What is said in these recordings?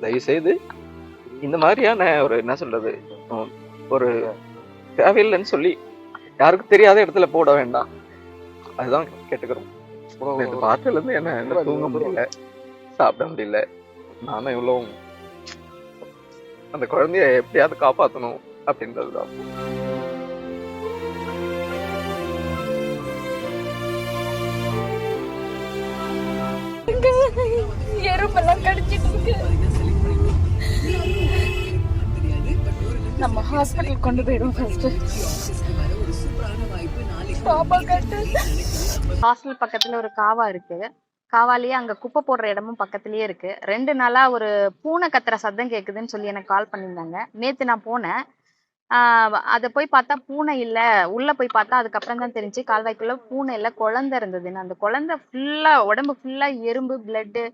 தயவு செய்து இந்த மாதிரியான ஒரு என்ன சொல்றது ஒரு தேவையில்லைன்னு சொல்லி யாருக்கும் தெரியாத இடத்துல போட வேண்டாம். அதுதான் கேட்டுக்கிறோம். நேற்று பார்த்ததுல இருந்து என்ன என்ன தூங்க முடியல. சாப்பிட முடியல. நானும் இவ்வளவு அந்த குழந்தைய எப்படியாவது காப்பாத்தணும் அப்படின்றதுதான். எறும்பெல்லாம் கடிச்சிட்டு இருக்கு. நம்ம ஹாஸ்பிட்டல் கொண்டு போயிடுவோம் ஃபர்ஸ்ட் பாப்பா கட்டு ஹாஸ்டல் பக்கத்துல ஒரு காவா இருக்கு. காவாலேயே அங்க குப்பை போடுற இடமும் பக்கத்துலயே இருக்கு. ரெண்டு நாளா ஒரு பூனை கத்துற சத்தம் கேக்குதுன்னு சொல்லி எனக்கு கால் பண்ணியிருந்தாங்க. நேத்து நான் போனேன். ஆஹ் அதை போய் பார்த்தா பூனை இல்ல. உள்ள போய் பார்த்தா அதுக்கப்புறம் தான் தெரிஞ்சு கால்வாய்க்குள்ள பூனை இல்ல குழந்தை இருந்ததுன்னு அந்த குழந்தை ஃபுல்லா உடம்பு ஃபுல்லா எறும்பு பிளட்டு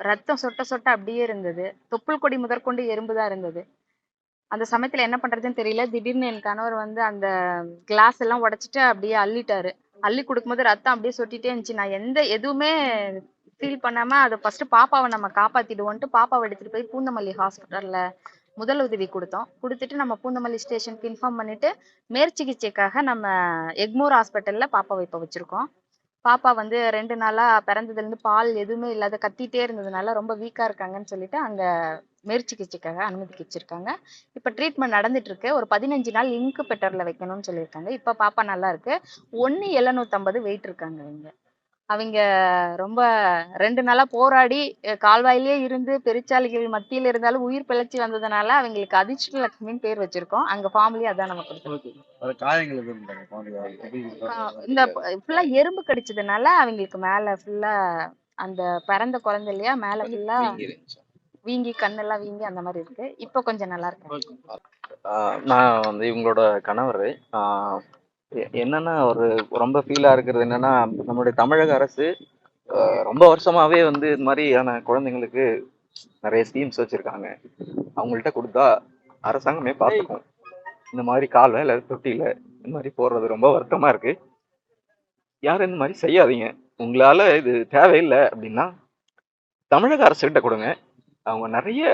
ரத்தம் சொட்ட சொட்ட அப்படியே இருந்தது. தொப்புள் கொடி முதற்கொண்டு எறும்பு தான் இருந்தது. அந்த சமயத்துல என்ன பண்றதுன்னு தெரியல. திடீர்னு என் கணவர் வந்து அந்த கிளாஸ் எல்லாம் உடைச்சிட்டு அப்படியே அள்ளிட்டாரு. அள்ளி கொடுக்கும்போது ரத்தம் அப்படியே சொட்டிட்டே இருந்துச்சு. நான் எந்த எதுவுமே ஃபீல் பண்ணாம அதை ஃபர்ஸ்ட் பாப்பாவை நம்ம காப்பாத்திடுவோன்ட்டு பாப்பாவை எடுத்துட்டு போய் பூந்தமல்லி ஹாஸ்பிட்டல்ல முதல் உதவி கொடுத்தோம். கொடுத்துட்டு நம்ம பூந்தமல்லி ஸ்டேஷனுக்கு இன்ஃபார்ம் பண்ணிட்டு மேற்சிகிச்சைக்காக நம்ம எக்மோர் ஹாஸ்பிட்டல்ல பாப்பாவை இப்போ வச்சிருக்கோம். பாப்பா வந்து ரெண்டு நாளா பிறந்ததுல இருந்து பால் எதுவுமே இல்லாத கத்திட்டே இருந்ததுனால ரொம்ப வீக்கா இருக்காங்கன்னு சொல்லிட்டு அங்க மேற்சிகிச்சைக்காக அனுமதிக்கு வச்சிருக்காங்க இப்ப ட்ரீட்மெண்ட் நடந்துட்டு இருக்கு ஒரு பதினஞ்சு நாள் இங்கு பெட்டர்ல வைக்கணும்னு சொல்லியிருக்காங்க. இப்ப பாப்பா நல்லா இருக்கு. ஒன்னு எழுநூத்தம்பது வெயிட் இருக்காங்க அவங்க அவங்க ரொம்ப ரெண்டு நாளா போராடி அஹ் கால்வாயிலேயே இருந்து பெருச்சாளிகள் மத்தியில இருந்தாலும் உயிர் பிழைச்சி வந்ததுனால அவங்களுக்கு அதிர்ஷ்ட லட்சுமின்னு பேர் வச்சிருக்கோம். அங்க ஃபார்ம்லி அதான் ஆஹ் இந்த ஃபுல்லா எறும்பு கடிச்சதுனால அவங்களுக்கு மேல ஃபுல்லா அந்த பிறந்த குழந்தை இல்லையா? மேல ஃபுல்லா வீங்கி கண்ணெல்லாம் வீங்கி அந்த மாதிரி இருக்கு. இப்போ கொஞ்சம் நல்லா இருக்கு நான் வந்து இவங்களோட கணவர். என்னன்னா ஒரு ரொம்ப ஃபீலா இருக்கிறது என்னன்னா நம்மளுடைய தமிழக அரசு ரொம்ப வருஷமாவே வந்து இது மாதிரியான குழந்தைங்களுக்கு நிறைய ஸ்கீம்ஸ் வச்சிருக்காங்க. அவங்கள்ட்ட கொடுத்தா அரசாங்கமே பார்த்துக்கும். இந்த மாதிரி கால்வாயில தொட்டியில இந்த மாதிரி போடுறது ரொம்ப வருத்தமா இருக்கு. யாரும் இந்த மாதிரி செய்யாதீங்க. உங்களால இது தேவையில்லை அப்படின்னா தமிழக அரசுகிட்ட கொடுங்க. அவங்க நிறைய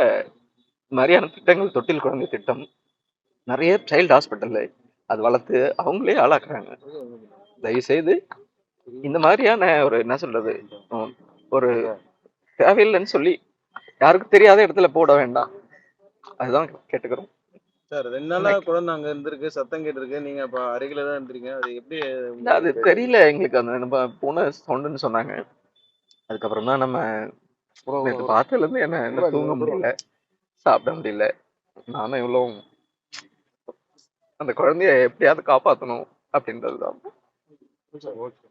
மாதிரியான திட்டங்கள் தொட்டில் குழந்தை திட்டம் நிறைய சைல்டு ஹாஸ்பிட்டல்ல அது வளர்த்து அவங்களே ஆளாக்குறாங்க. தயவு செய்து இந்த மாதிரியான ஒரு என்ன சொல்றது ஒரு தேவையில்லைன்னு சொல்லி யாருக்கும் தெரியாத இடத்துல போட வேண்டாம். அதுதான் கேட்டுக்கிறோம். சார் ரெண்டு நாளா குழந்தை அங்க இருந்திருக்கு சத்தம் கேட்டிருக்கு நீங்க அப்ப அருகில தான் இருந்திருக்கீங்க அது எப்படி அது தெரியல எங்களுக்கு அந்த நம்ம பூனை சவுண்டுன்னு சொன்னாங்க. அதுக்கப்புறம் தான் நம்ம நேற்று பார்த்ததுல இருந்து என்ன என்ன தூங்க முடியல சாப்பிட முடியல. நானும் இவ்வளவு அந்த குழந்தைய எப்படியாவது காப்பாத்தணும் அப்படின்றதுதான் ஓகே